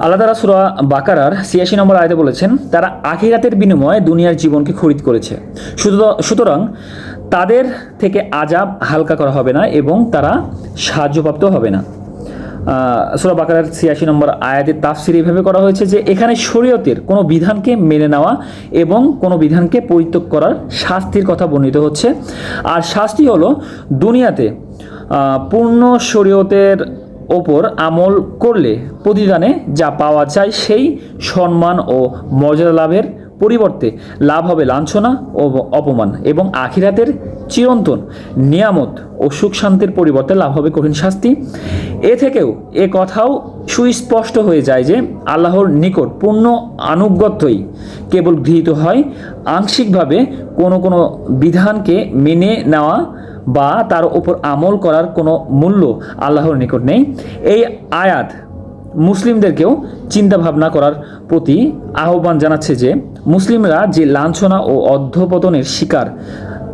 আল্লাহ তারা সুরা বাকারার ছিয়াশি নম্বর আয়তে বলেছেন, তারা আখিরাতের বিনিময়ে দুনিয়ার জীবনকে খরিদ করেছে। সুতরাং- তাদের থেকে আজাব হালকা করা হবে না এবং তারা সাহায্যপ্রাপ্ত হবে না। সুরা বাকারার ছিয়াশি নম্বর আয়াতের তাফসির এইভাবে করা হয়েছে যে, এখানে শরীয়তের কোনো বিধানকে মেনে নেওয়া এবং কোনো বিধানকে পরিত্যাগ করার শাস্তির কথা বর্ণিত হচ্ছে। আর শাস্তি হলো দুনিয়াতে পূর্ণ শরীয়তের ওপর আমল করলে প্রতিদানে যা পাওয়া যায় সেই সম্মান ও মর্যাদা লাভের পরিবর্তে লাভ হবে লাঞ্ছনা ও অপমান এবং আখিরাতের চিরন্তন নিয়ামত ও সুখ শান্তির পরিবর্তে লাভ হবে কঠিন শাস্তি। এ থেকেও এ কথাও সুস্পষ্ট হয়ে যায় যে আল্লাহর নিকট পূর্ণ আনুগত্যই কেবল গৃহীত হয়। আংশিকভাবে কোনো কোনো বিধানকে মেনে নেওয়া বা তার উপর আমল করার কোনো মূল্য আল্লাহর নিকট নেই। এই আয়াত মুসলিমদেরকেও চিন্তা ভাবনা করার প্রতি আহ্বান জানাচ্ছে যে মুসলিমরা যে লাঞ্ছনা ও অধ্যপতনের শিকার,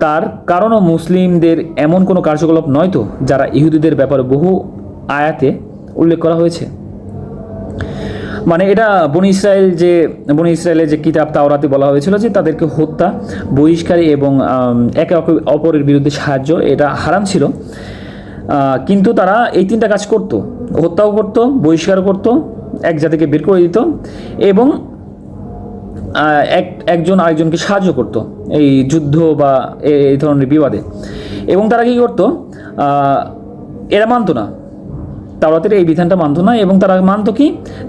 তার কারণও মুসলিমদের এমন কোনো কার্যকলাপ নয়তো যারা ইহুদিদের ব্যাপারে বহু আয়াতে উল্লেখ করা হয়েছে। মানে এটা বনি ইসরায়েল যে, বনি ইসরায়েলের যে কিতাব তাওরাতে বলা হয়েছিল যে তাদেরকে হত্যা, বহিষ্কারী এবং একে অপর- অপরের বিরুদ্ধে সাহায্য, এটা হারাম ছিল। কিন্তু তারা এই তিনটা কাজ করত। হত্যাও করত বহিষ্কার করত, এক জাতিকে বের করে দিত এবং এক, একজন আরেকজনকে সাহায্য করত এই যুদ্ধ বা এই ধরনের বিবাদে। এবং তারা কী করতো? এরা মানতো না। তাওরাতের এই বিধানটা মানতো না এবং তারা মানতো কি?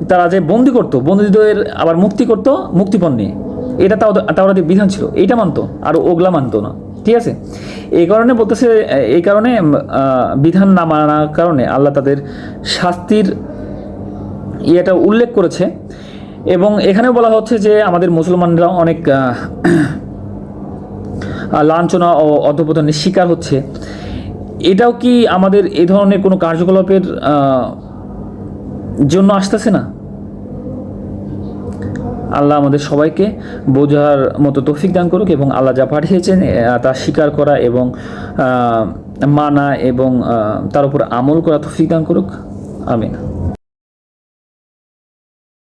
তারা যে বন্দি করতো, বন্দীদের আবার মুক্তি করতো, মুক্তিপণ নিয়ে। এটা তাও তাওরাতের বিধান ছিল। এইটা মানতো, আর ওগলা মানতো না। ঠিক আছে? এই কারণে বলতেছে, এই কারণে বিধান না মানার কারণে আল্লাহ তাদের শাস্তির ইয়েটা উল্লেখ করেছে। এবং এখানে বলা হচ্ছে যে আমাদের মুসলমানরা অনেক লাঞ্ছনা ও অধপতনের শিকার হচ্ছে। এটাও কি আমাদের এ ধরনের কোনো কার্যকলাপের জন্য আসতেছে না? আল্লাহ আমাদের সবাইকে বোঝার মতো তৌফিক দান করুক এবং আল্লাহ যা পাঠিয়েছেন তা স্বীকার করা এবং মানা এবং তার উপর আমল করা তৌফিক দান করুক। আমিন।